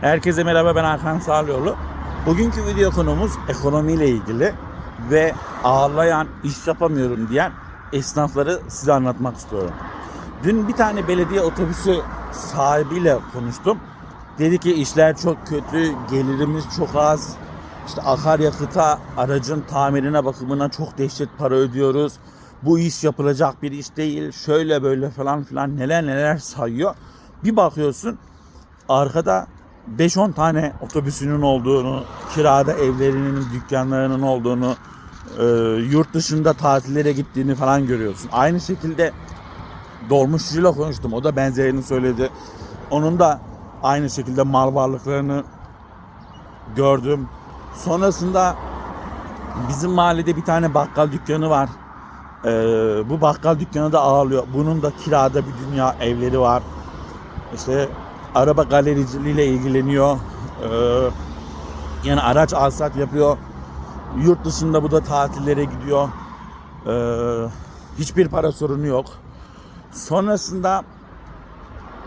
Herkese merhaba ben Hakan Sağlıoğlu. Bugünkü video konumuz ekonomiyle ilgili ve ağlayan, iş yapamıyorum diyen esnafları size anlatmak istiyorum. Dün bir tane belediye otobüsü sahibiyle konuştum. Dedi ki işler çok kötü, gelirimiz çok az. İşte akaryakıta, aracın tamirine, bakımına çok dehşet para ödüyoruz. Bu iş yapılacak bir iş değil. Şöyle böyle falan filan neler neler sayıyor. Bir bakıyorsun arkada 5-10 tane otobüsünün olduğunu, kirada evlerinin, dükkanlarının olduğunu, e, yurt dışında tatillere gittiğini falan görüyorsun. Aynı şekilde dolmuşçuyla konuştum. O da benzerini söyledi. Onun da aynı şekilde mal varlıklarını gördüm. Sonrasında bizim mahallede bir tane bakkal dükkanı var. Ee, bu bakkal dükkanı da ağlıyor. Bunun da kirada bir dünya evleri var. İşte araba galericiliğiyle ilgileniyor. Ee, yani araç alsat yapıyor. Yurt dışında bu da tatillere gidiyor. Ee, hiçbir para sorunu yok. Sonrasında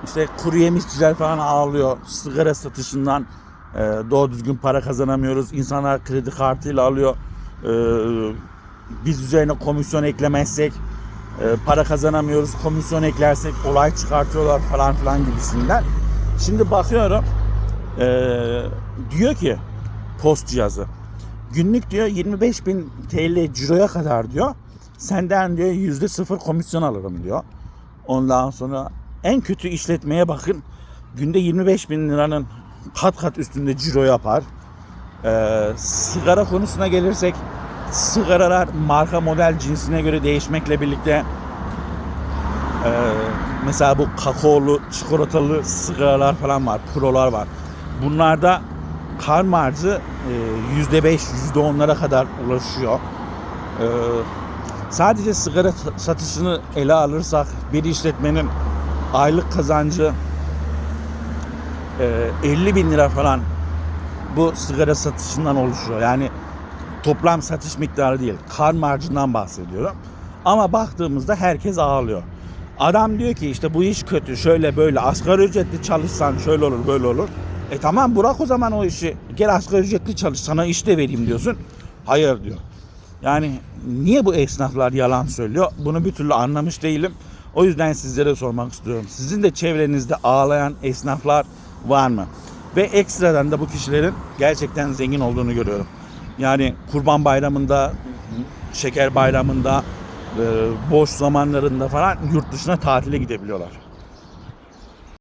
işte kuru yemişçiler falan ağlıyor. Sigara satışından e, doğru düzgün para kazanamıyoruz. İnsanlar kredi kartıyla alıyor. E, biz üzerine komisyon eklemezsek e, para kazanamıyoruz. Komisyon eklersek olay çıkartıyorlar falan filan gibisinden. Şimdi bakıyorum e, diyor ki post cihazı günlük diyor 25 bin TL ciroya kadar diyor senden diyor yüzde sıfır komisyon alırım diyor. Ondan sonra en kötü işletmeye bakın günde 25 bin liranın kat kat üstünde ciro yapar. Ee, sigara konusuna gelirsek sigaralar marka model cinsine göre değişmekle birlikte e, mesela bu kakaolu çikolatalı sigaralar falan var prolar var. Bunlarda kar marjı e, yüzde beş yüzde onlara kadar ulaşıyor. Ee, sadece sigara satışını ele alırsak bir işletmenin aylık kazancı e, 50 bin lira falan bu sigara satışından oluşuyor. Yani toplam satış miktarı değil, kar marjından bahsediyorum. Ama baktığımızda herkes ağlıyor. Adam diyor ki işte bu iş kötü, şöyle böyle asgari ücretli çalışsan şöyle olur, böyle olur. E tamam bırak o zaman o işi. Gel asgari ücretli çalış, sana iş de vereyim diyorsun. Hayır diyor. Yani niye bu esnaflar yalan söylüyor? Bunu bir türlü anlamış değilim. O yüzden sizlere sormak istiyorum. Sizin de çevrenizde ağlayan esnaflar var mı? Ve ekstradan da bu kişilerin gerçekten zengin olduğunu görüyorum. Yani kurban bayramında, şeker bayramında, boş zamanlarında falan yurt dışına tatile gidebiliyorlar.